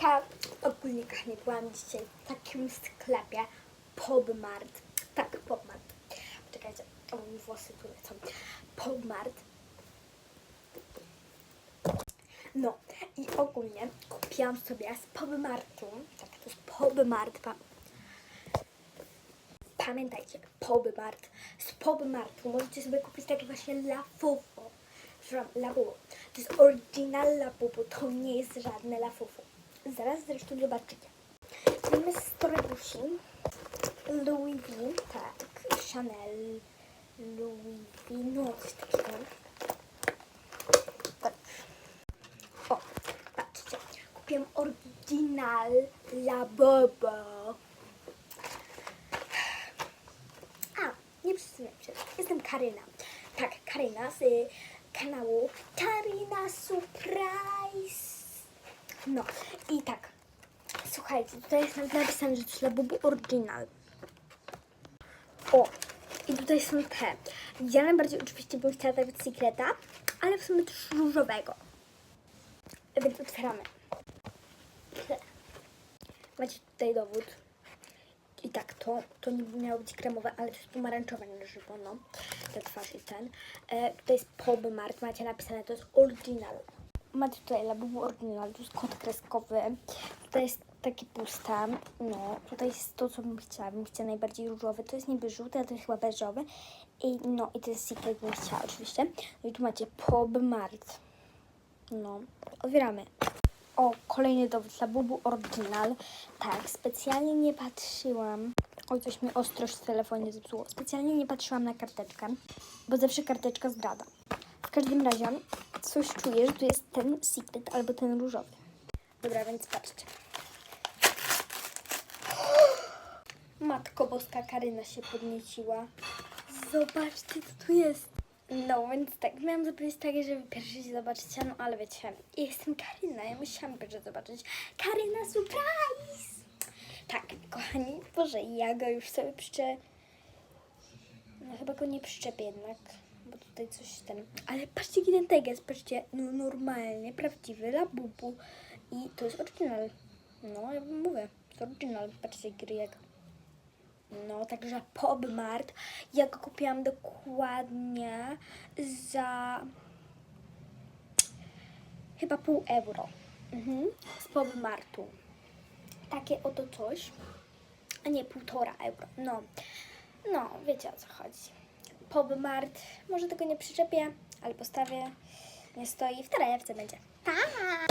Ka ogólnie kochani, byłam dzisiaj w takim sklepie Pobmart. Tak, Pobmart. Poczekajcie, o mój włosy tu lecą. Pobmart. No i ogólnie kupiłam sobie z Pobmartu, tak to jest Pobmart, pa- pamiętajcie, Pobmart, z Pobmartu możecie sobie kupić takie właśnie Lafufu, przepraszam, Labubu, to jest oryginal Labubu, to nie jest żadne Lafufu. Zaraz zresztą zobaczycie. Mamy strojusi, Louis V, tak, Chanel, Louis V, no. Tak. O, patrzcie, kupiłam oryginal Labubu. A, nie przedstawiam się. Jestem Karyna. Tak, Karyna z kanału Karyna Surprise. No i tak, słuchajcie, tutaj jest napisane, że to Labubu Original. O, i tutaj są te. Ja najbardziej oczywiście bym chciała tego Secreta, ale w sumie też różowego. Więc otwieramy. Macie tutaj dowód. I tak, to, to nie miało być kremowe, ale to jest pomarańczowe na żywo, no. Ta twarz i ten. E, tutaj jest Pobmart, macie napisane, to jest oryginal. Macie tutaj Labubu oryginal, tu jest kod kreskowy. Tutaj jest takie puste, no. Tutaj jest to, co bym chciała. Bym chciała najbardziej różowy. To jest niby żółty, ale to jest chyba beżowy. I no, i to jest secret, bym chciała oczywiście. No i tu macie Pobmart. No, otwieramy. O, kolejny dowód Labubu Original. Tak, specjalnie nie patrzyłam. Oj, coś mi ostrość w telefonie zepsuło. Specjalnie nie patrzyłam na karteczkę, bo zawsze karteczka zdrada. Każdym razie coś czuję, że tu jest ten secret albo ten różowy. Dobra, więc patrzcie. Matko Boska Karyna się podnieciła. Zobaczcie, co tu jest. No, więc tak, miałam zapowiedzieć takie, że pierwszy się zobaczycie, no ale wiecie, jestem Karyna, ja musiałam pierwsze zobaczyć. Karyna Surprise! Tak, kochani, Boże, ja go już sobie przyczę... No chyba go nie przyczepię jednak, bo tutaj coś ten... Ale patrzcie, jaki ten tag jest, patrzcie, no normalnie, prawdziwy Labubu. I to jest oryginal. No, ja wam mówię, to oryginal, patrzcie, gry jak... No, także Pobmart. Ja go kupiłam dokładnie za chyba pół euro. Mhm. Z Pobmartu. Takie oto coś. A nie, półtora euro. No, no, wiecie o co chodzi. Pobmart. Może tego nie przyczepię, ale postawię. Nie stoi. W torebce będzie. Tak.